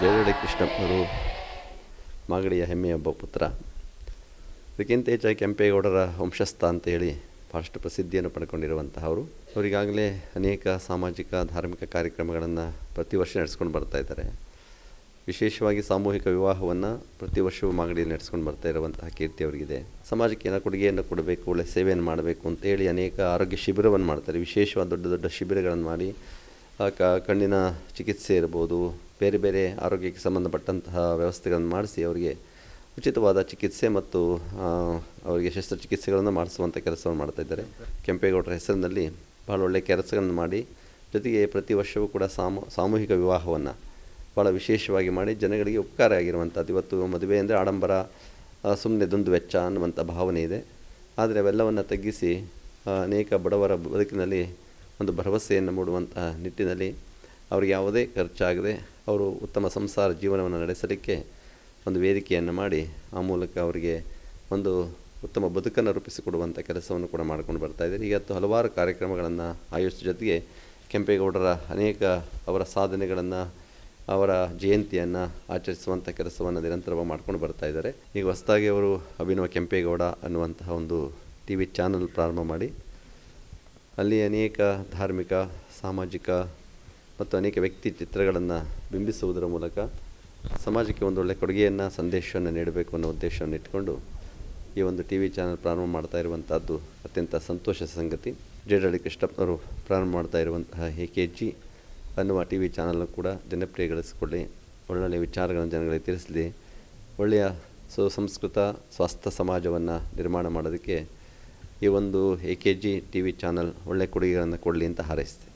ಜೇರಡಿ ಕೃಷ್ಣಪ್ಪನವರು ಮಾಗಡಿಯ ಹೆಮ್ಮೆಯ ಒಬ್ಬ ಪುತ್ರ. ಇದಕ್ಕಿಂತ ಹೆಚ್ಚಾಗಿ ಕೆಂಪೇಗೌಡರ ವಂಶಸ್ಥ ಅಂತೇಳಿ ಭಾಳಷ್ಟು ಪ್ರಸಿದ್ಧಿಯನ್ನು ಪಡ್ಕೊಂಡಿರುವಂತಹ ಅವರು ಅವರಿಗಾಗಲೇ ಅನೇಕ ಸಾಮಾಜಿಕ, ಧಾರ್ಮಿಕ ಕಾರ್ಯಕ್ರಮಗಳನ್ನು ಪ್ರತಿ ವರ್ಷ ನಡೆಸ್ಕೊಂಡು ಬರ್ತಾ ಇದ್ದಾರೆ. ವಿಶೇಷವಾಗಿ ಸಾಮೂಹಿಕ ವಿವಾಹವನ್ನು ಪ್ರತಿ ವರ್ಷವೂ ಮಾಗಡಿಯಲ್ಲಿ ನಡೆಸ್ಕೊಂಡು ಬರ್ತಾ ಇರುವಂತಹ ಕೀರ್ತಿ ಅವರಿಗಿದೆ. ಸಮಾಜಕ್ಕೆ ಏನೋ ಕೊಡುಗೆಯನ್ನು ಕೊಡಬೇಕು, ಒಳ್ಳೆ ಸೇವೆಯನ್ನು ಮಾಡಬೇಕು ಅಂತೇಳಿ ಅನೇಕ ಆರೋಗ್ಯ ಶಿಬಿರವನ್ನು ಮಾಡ್ತಾರೆ. ವಿಶೇಷವಾದ ದೊಡ್ಡ ದೊಡ್ಡ ಶಿಬಿರಗಳನ್ನು ಮಾಡಿ ಕಣ್ಣಿನ ಚಿಕಿತ್ಸೆ ಇರ್ಬೋದು ಬೇರೆ ಬೇರೆ ಆರೋಗ್ಯಕ್ಕೆ ಸಂಬಂಧಪಟ್ಟಂತಹ ವ್ಯವಸ್ಥೆಗಳನ್ನು ಮಾಡಿಸಿ ಅವರಿಗೆ ಉಚಿತವಾದ ಚಿಕಿತ್ಸೆ ಮತ್ತು ಅವರಿಗೆ ಶಸ್ತ್ರಚಿಕಿತ್ಸೆಗಳನ್ನು ಮಾಡಿಸುವಂಥ ಕೆಲಸವನ್ನು ಮಾಡ್ತಾ ಇದ್ದಾರೆ. ಕೆಂಪೇಗೌಡರ ಹೆಸರಿನಲ್ಲಿ ಭಾಳ ಒಳ್ಳೆಯ ಕೆಲಸಗಳನ್ನು ಮಾಡಿ, ಜೊತೆಗೆ ಪ್ರತಿ ವರ್ಷವೂ ಕೂಡ ಸಾಮೂ, ಸಾಮೂಹಿಕ ವಿವಾಹವನ್ನು ಭಾಳ ವಿಶೇಷವಾಗಿ ಮಾಡಿ ಜನಗಳಿಗೆ ಉಪಕಾರ ಆಗಿರುವಂಥದ್ದು. ಇವತ್ತು ಮದುವೆ ಅಂದರೆ ಆಡಂಬರ ಸುಮ್ಮನೆ ದುಂದು ವೆಚ್ಚ ಅನ್ನುವಂಥ ಭಾವನೆ ಇದೆ. ಆದರೆ ಅವೆಲ್ಲವನ್ನು ತಗ್ಗಿಸಿ ಅನೇಕ ಬಡವರ ಬದುಕಿನಲ್ಲಿ ಒಂದು ಭರವಸೆಯನ್ನು ಮೂಡುವಂತಹ ನಿಟ್ಟಿನಲ್ಲಿ ಅವ್ರಿಗೆ ಯಾವುದೇ ಖರ್ಚಾಗದೆ ಅವರು ಉತ್ತಮ ಸಂಸಾರ ಜೀವನವನ್ನು ನಡೆಸಲಿಕ್ಕೆ ಒಂದು ವೇದಿಕೆಯನ್ನು ಮಾಡಿ, ಆ ಮೂಲಕ ಅವರಿಗೆ ಒಂದು ಉತ್ತಮ ಬದುಕನ್ನು ರೂಪಿಸಿಕೊಡುವಂಥ ಕೆಲಸವನ್ನು ಕೂಡ ಮಾಡ್ಕೊಂಡು ಬರ್ತಾ ಇದ್ದಾರೆ. ಇವತ್ತು ಹಲವಾರು ಕಾರ್ಯಕ್ರಮಗಳನ್ನು ಆಯೋಜಿಸಿದ ಜೊತೆಗೆ ಕೆಂಪೇಗೌಡರ ಅನೇಕ ಅವರ ಸಾಧನೆಗಳನ್ನು, ಅವರ ಜಯಂತಿಯನ್ನು ಆಚರಿಸುವಂಥ ಕೆಲಸವನ್ನು ನಿರಂತರವಾಗಿ ಮಾಡ್ಕೊಂಡು ಬರ್ತಾ ಇದ್ದಾರೆ. ಈಗ ಹೊಸದಾಗಿ ಅವರು ಅಭಿನವ ಕೆಂಪೇಗೌಡ ಅನ್ನುವಂತಹ ಒಂದು ಟಿ ವಿ ಚಾನಲ್ ಪ್ರಾರಂಭ ಮಾಡಿ, ಅಲ್ಲಿ ಅನೇಕ ಧಾರ್ಮಿಕ, ಸಾಮಾಜಿಕ ಮತ್ತು ಅನೇಕ ವ್ಯಕ್ತಿ ಚಿತ್ರಗಳನ್ನು ಬಿಂಬಿಸುವುದರ ಮೂಲಕ ಸಮಾಜಕ್ಕೆ ಒಂದು ಒಳ್ಳೆಯ ಕೊಡುಗೆಯನ್ನು, ಸಂದೇಶವನ್ನು ನೀಡಬೇಕು ಅನ್ನೋ ಉದ್ದೇಶವನ್ನು ಇಟ್ಕೊಂಡು ಈ ಒಂದು ಟಿ ವಿ ಚಾನಲ್ ಪ್ರಾರಂಭ ಮಾಡ್ತಾ ಇರುವಂಥದ್ದು ಅತ್ಯಂತ ಸಂತೋಷ ಸಂಗತಿ. ಜೇಡಳ್ಳಿ ಕೃಷ್ಣಪ್ಪನವರು ಪ್ರಾರಂಭ ಮಾಡ್ತಾ ಇರುವಂತಹ ಎ ಕೆ ಜಿ ಅನ್ನುವ ಟಿ ವಿ ಚಾನಲ್ನ ಕೂಡ ಜನಪ್ರಿಯಗೊಳಿಸಿಕೊಳ್ಳಿ. ಒಳ್ಳೊಳ್ಳೆಯ ವಿಚಾರಗಳನ್ನು ಜನಗಳಿಗೆ ತಿಳಿಸಲಿ. ಒಳ್ಳೆಯ ಸುಸಂಸ್ಕೃತ ಸ್ವಸ್ಥ ಸಮಾಜವನ್ನು ನಿರ್ಮಾಣ ಮಾಡೋದಕ್ಕೆ ಈ ಒಂದು A K G T V channel ಒಳ್ಳೆಯ ಕೊಡುಗೆಗಳನ್ನು ಕೊಡಲಿ ಅಂತ ಹಾರೈಸ್ತೇನೆ.